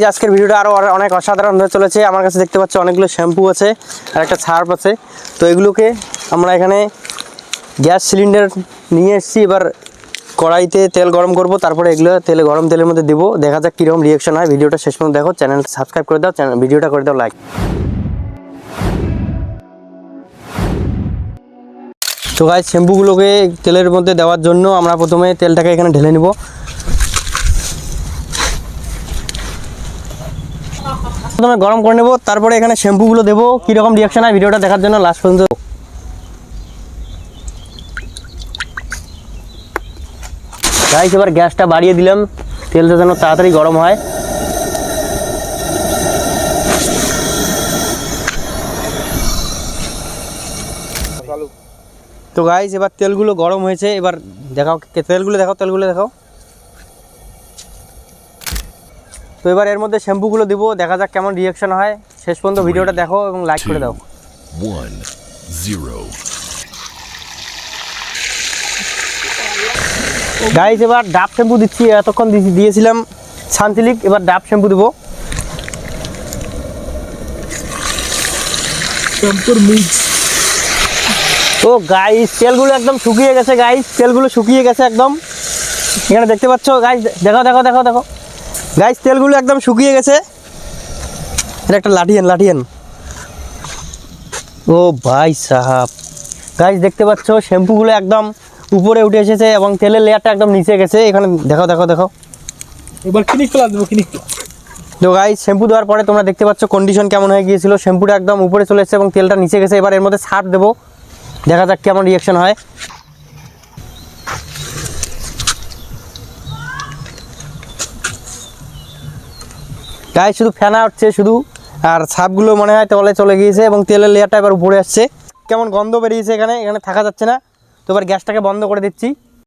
যে আজকের ভিডিওটা আরও অনেক অসাধারণ হয়ে চলেছে। আমার কাছে দেখতে পাচ্ছ অনেকগুলো শ্যাম্পু আছে আর একটা সার্ফ আছে। তো এগুলোকে আমরা এখানে গ্যাস সিলিন্ডার নিয়ে এসেছি। এবার কড়াইতে তেল গরম করব, তারপরে এগুলো তেলে গরম তেলের মধ্যে দেবো। দেখা যাক কীরকম রিয়াকশন হয়। ভিডিওটা শেষ পর্যন্ত দেখো। চ্যানেলটা সাবস্ক্রাইব করে দাও। চ্যানেল ভিডিওটা করে দাও লাইক তো গাছ শ্যাম্পুগুলোকে তেলের মধ্যে দেওয়ার জন্য আমরা প্রথমে তেলটাকে এখানে ঢেলে নিব। প্রথমে গরম করে নেব, তারপরে এখানে শ্যাম্পুগুলো দেবো। কীরকম রিয়াকশন হয় ভিডিওটা দেখার জন্য লাস্ট পর্যন্ত। গাইস এবার গ্যাসটা বাড়িয়ে দিলাম। তেলটা যেন তাড়াতাড়ি গরম হয়। তো গাইস এবার তেলগুলো গরম হয়েছে। এবার দেখাও তেলগুলো দেখাও তেলগুলো দেখাও। তো এবার এর মধ্যে শ্যাম্পুগুলো দিব দেখা যাক কেমন রিয়াকশন হয়। শেষ পর্যন্ত ভিডিওটা দেখো এবং লাইক করে দাও। zero. গাইস এবার ডাব শ্যাম্পু দিচ্ছি এতক্ষণ দিয়েছি- দিয়েছিলাম সানসিলিক এবার ডাব শ্যাম্পু দেবো। ও গাইস তেলগুলো একদম শুকিয়ে গেছে গাইস তেলগুলো শুকিয়ে গেছে একদম। এখানে দেখতে পাচ্ছ গাইস দেখো দেখো দেখো দেখো। গাইস তেলগুলো একদম শুকিয়ে গেছে। এটা একটা লাঠিয়ান লাঠিয়ান। ও ভাই সাহাব। গাইস দেখতে পাচ্ছ শ্যাম্পুগুলো একদম উপরে উঠে এসেছে এবং তেলের লেয়ারটা একদম নিচে গেছে। এখানে দেখো দেখো দেখো এবার কিনিক প্লাস দেবো কিনিক তো। গাইস শ্যাম্পু দেওয়ার পরে তোমরা দেখতে পাচ্ছ কন্ডিশন কেমন হয়ে গিয়েছিল। শ্যাম্পুটা একদম উপরে চলে এসেছে এবং তেলটা নিচে গেছে। এবার এর মধ্যে সার দেবো। দেখা যাক কেমন রিয়াকশন হয়। গায়ে শুধু ফেনা উঠছে, শুধু, আর ছাপগুলো মনে হয় তলে চলে গিয়েছে এবং তেলের লেয়ারটা এবার উপরে আসছে। কেমন গন্ধ বেরিয়েছে এখানে এখানে থাকা যাচ্ছে না। তো এবার গ্যাসটাকে বন্ধ করে দিচ্ছি।